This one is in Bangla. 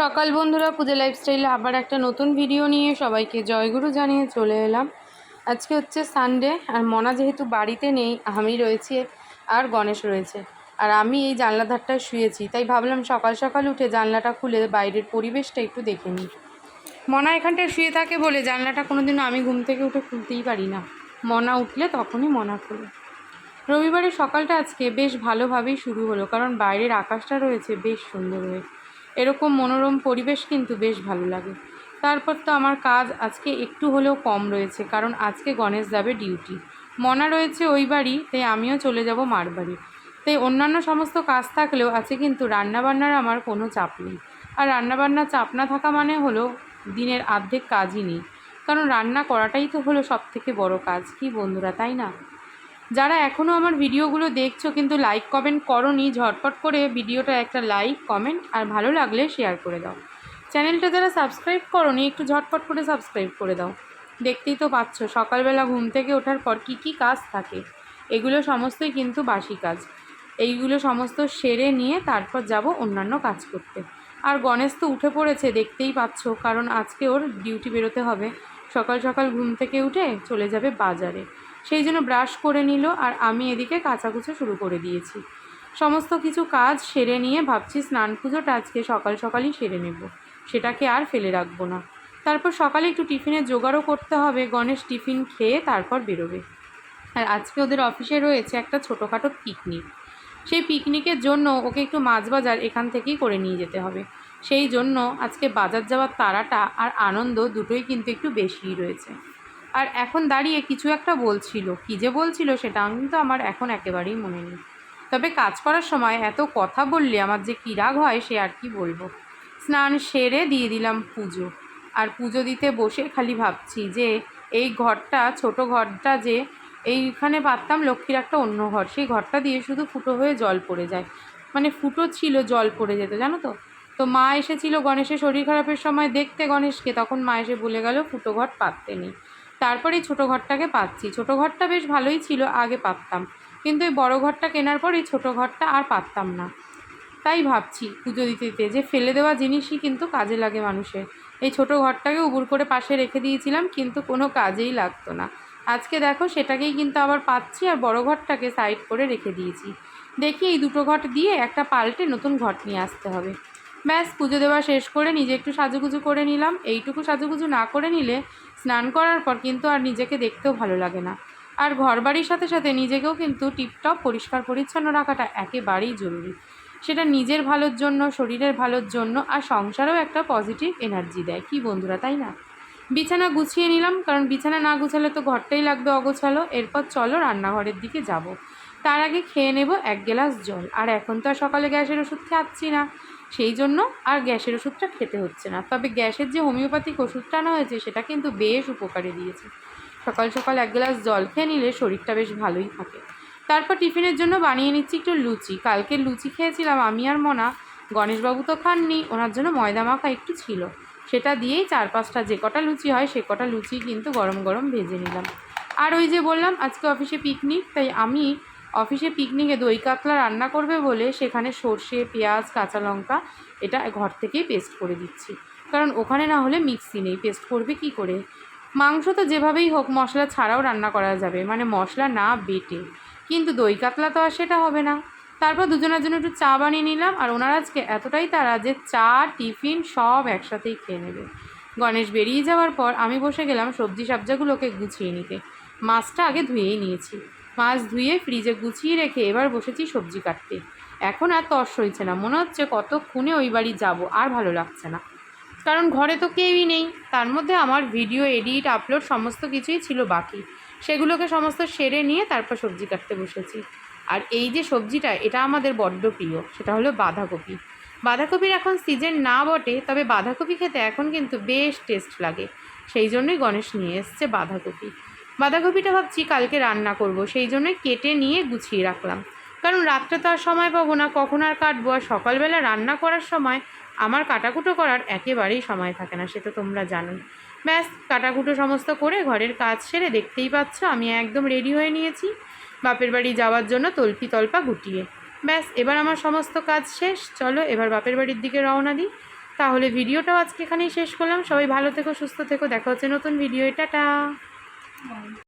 সকাল বন্ধুরা, পুজো লাইফস্টাইলে আবার একটা নতুন ভিডিও নিয়ে সবাইকে জয়গুরু জানিয়ে চলে এলাম। আজকে হচ্ছে সানডে আর মনা যেহেতু বাড়িতে নেই, আমি রয়েছে আর গণেশ রয়েছে। আর আমি এই জানলা ধারটায় শুয়েছি, তাই ভাবলাম সকাল সকাল উঠে জানলাটা খুলে বাইরের পরিবেশটা একটু দেখে নিই। মনা এখানটায় শুয়ে থাকে বলে জানলাটা কোনোদিনও আমি ঘুম থেকে উঠে খুলতেই পারি না। মনা উঠলে তখনই মনা খুলে। রবিবারের সকালটা আজকে বেশ ভালোভাবেই শুরু হলো, কারণ বাইরের আকাশটা রয়েছে বেশ সুন্দর হয়ে। এরকম মনোরম পরিবেশ কিন্তু বেশ ভালো লাগে। তারপর তো আমার কাজ আজকে একটু হলেও কম রয়েছে, কারণ আজকে গণেশ যাবে ডিউটি। মনা রয়েছে ওই বাড়ি, তাই আমিও চলে যাব মার বাড়ি। তাই অন্যান্য সমস্ত কাজ থাকলেও আছে কিন্তু রান্নাবান্নার আমার কোনো চাপ নেই। আর রান্নাবান্নার চাপ না থাকা মানে হলো দিনের অর্ধেক কাজই নেই। কারণ রান্না করাটাই তো হলো সব থেকে বড় কাজ, কি বন্ধুরা, তাই না? যারা এখনও আমার ভিডিওগুলো দেখছ কিন্তু লাইক কমেন্ট করনি, ঝটপট করে ভিডিওটা একটা লাইক কমেন্ট আর ভালো লাগলে শেয়ার করে দাও। চ্যানেলটা যারা সাবস্ক্রাইব করনি, একটু ঝটপট করে সাবস্ক্রাইব করে দাও। দেখতেই তো পাচ্ছ, সকালবেলা ঘুম থেকে ওঠার পর কি কি কাজ থাকে। এগুলো সমস্তই কিন্তু বাসি কাজ। এইগুলো সমস্ত সেরে নিয়ে তারপর যাব অন্যান্য কাজ করতে। আর গণেশ তো উঠে পড়েছে, দেখতেই পাচ্ছ, কারণ আজকে ওর ডিউটি বেরোতে হবে। সকাল সকাল ঘুম থেকে উঠে চলে যাবে বাজারে। সেই জন্য ব্রাশ করে নিল আর আমি এদিকে কাচাকুচো শুরু করে দিয়েছি। সমস্ত কিছু কাজ সেরে নিয়ে ভাবছি স্নান পুজোটা আজকে সকাল সকালই সেরে নেব। সেটাকে আর ফেলে রাখব না। তারপর সকালে একটু টিফিনের জোগাড়ও করতে হবে, গণেশ টিফিন খেয়ে তারপর বেরোবে। আর আজকে ওদের অফিসে রয়েছে একটা ছোটোখাটো পিকনিক। সেই পিকনিকের জন্য ওকে একটু মাছ বাজার এখান থেকেই করে নিয়ে যেতে হবে। সেই জন্য আজকে বাজার যাওয়ার তারাটা আর আনন্দ দুটোই কিন্তু একটু বেশিই রয়েছে। আর এখন দাঁড়িয়ে কিছু একটা বলছিল। কী যে বলছিল সেটা কিন্তু আমার এখন একেবারেই মনে নেই। তবে কাজ করার সময় এত কথা বললে আমার যে কী রাগ হয় সে আর কি বলব? স্নান সেরে দিয়ে দিলাম পুজো। আর পুজো দিতে বসে খালি ভাবছি যে এই ঘরটা, ছোট ঘরটা যে এইখানে পারতাম লক্ষ্মীর একটা অন্য ঘর। সেই ঘরটা দিয়ে শুধু ফুটো হয়ে জল পড়ে যায়। মানে ফুটো ছিল, জল পড়ে যেত, জানো তো? তো মা এসেছিল গণেশের শরীর খারাপের সময় দেখতে গণেশকে। তখন মা এসে বলে গেল, ফুটো ঘর পাততে নেই। তারপরে এই ছোটো ঘরটাকে পাচ্ছি। ছোটো ঘরটা বেশ ভালোই ছিল, আগে পাততাম। কিন্তু এই বড় ঘরটা কেনার পর এই ছোটো ঘরটা আর পাততাম না। তাই ভাবছি পুজো দিতে দিতে যে ফেলে দেওয়া জিনিসই কিন্তু কাজে লাগে মানুষের। এই ছোট ঘরটাকে উবুর করে পাশে রেখে দিয়েছিলাম, কিন্তু কোনো কাজেই লাগতো না। আজকে দেখো সেটাকেই কিন্তু আবার পাচ্ছি আর বড় ঘরটাকে সাইড করে রেখে দিয়েছি। দেখি এই দুটো ঘট দিয়ে একটা পাল্টে নতুন ঘট নিয়ে আসতে হবে। ব্যাস পুজো দেওয়া শেষ করে নিজে একটু সাজুগুজু করে নিলাম। এইটুকু সাজুগুজু না করে নিলে স্নান করার পর কিন্তু আর নিজেকে দেখতেও ভালো লাগে না। আর ঘর বাড়ির সাথে সাথে নিজেকেও কিন্তু টিপটপ, পরিষ্কার, পরিচ্ছন্ন রাখাটা একেবারেই জরুরি। সেটা নিজের ভালোর জন্য, শরীরের ভালোর জন্য আর সংসারেও একটা পজিটিভ এনার্জি দেয়। কি বন্ধুরা, তাই না? বিছানা গুছিয়ে নিলাম, কারণ বিছানা না গুছালে তো ঘরটাই লাগবে অগোছালো। এরপর চলো রান্নাঘরের দিকে যাব। তার আগে খেয়ে নেব এক গ্লাস জল। আর এখন তো আর সকালে গ্যাসের ওষুধ খাচ্ছি না। সেই জন্য আর গ্যাসের ওষুধটা খেতে হচ্ছে না। তবে গ্যাসের যে হোমিওপ্যাথিক ওষুধটা আনা হয়েছে, সেটা কিন্তু বেশ উপকারে দিয়েছে। সকাল সকাল এক গ্লাস জল খেয়ে নিলে শরীরটা বেশ ভালোই থাকে। তারপর টিফিনের জন্য বানিয়ে নিচ্ছি একটু লুচি। কালকে লুচি খেয়েছিলাম, আমি আর মনা। গণেশবাবু তো খাননি, ওনার জন্য ময়দা মাখা একটু ছিল। সেটা দিয়েই চার পাঁচটা যে কটা লুচি হয়, সে কটা লুচি কিন্তু গরম গরম ভেজে নিলাম। আর ওই যে বললাম, আজকে অফিসে পিকনিক তাই আমি অফিসে পিকনিকে দই কাতলা রান্না করবে বলে সেখানে সর্ষে, পেঁয়াজ, কাঁচা লঙ্কা এটা ঘর থেকেই পেস্ট করে দিচ্ছি। কারণ ওখানে না হলে মিক্সি নেই পেস্ট করবে কি করে? মাংস তো যেভাবেই হোক মশলা ছাড়াও রান্না করা যাবে মানে মশলা না বেটে। কিন্তু দই কাতলা তো আর সেটা হবে না। তারপর দুজনের জন্য একটু চা বানিয়ে নিলাম আর ওনারা আজকে এতটাই তারা যে চা, টিফিন সব একসাথেই খেয়ে নেবে। গণেশ বেরিয়ে যাওয়ার পর আমি বসে গেলাম সবজি সাবজাগুলোকে গুছিয়ে নিতে। মাছটা আগে ধুয়েই নিয়েছি। মাছ ধুয়ে ফ্রিজে গুছিয়ে রেখে এবার বসেছি সবজি কাটতে। এখন আর তর্স হয়েছে না, মনে হচ্ছে কতক্ষণে ওই বাড়ি যাব, আর ভালো লাগছে না। কারণ ঘরে তো কেউই নেই, তার মধ্যে আমার ভিডিও, এডিট, আপলোড সমস্ত কিছুই ছিল বাকি। সেগুলোকে সমস্ত সেরে নিয়ে তারপর সবজি কাটতে বসেছি। আর এই যে সবজিটা, এটা আমাদের বড্ড প্রিয়, সেটা হলো বাঁধাকপি। বাঁধাকপির এখন সিজন না বটে, তবে বাঁধাকপি খেতে এখন কিন্তু বেশ টেস্ট লাগে। সেই জন্যই গণেশ নিয়ে এসছে বাঁধাকপি। বাঁধাকপিটা ভাবছি কালকে রান্না করব, সেই জন্যই কেটে নিয়ে গুছিয়ে রাখলাম। কারণ রাত্রে তো আর সময় পাবো না, কখন আর কাটবো? আর সকালবেলা রান্না করার সময় আমার কাটাকুটো করার একেবারেই সময় থাকে না, সেটা তোমরা জানোই ব্যাস, কাটাকুটো সমস্ত করে ঘরের কাজ সেরে দেখতেই পাচ্ছ, আমি একদম রেডি হয়ে নিয়েছি। বাপের বাড়ি যাওয়ার জন্য তল্পি তল্পা গুটিয়ে। ব্যাস, এবার আমার সমস্ত কাজ শেষ। চলো, এবার বাপের বাড়ির দিকে রওনা দিই। তাহলে ভিডিওটাও আজকে এখানেই শেষ করলাম। সবাই ভালো থেকো, সুস্থ থেকো। দেখা হচ্ছে নতুন ভিডিও টাটা! one.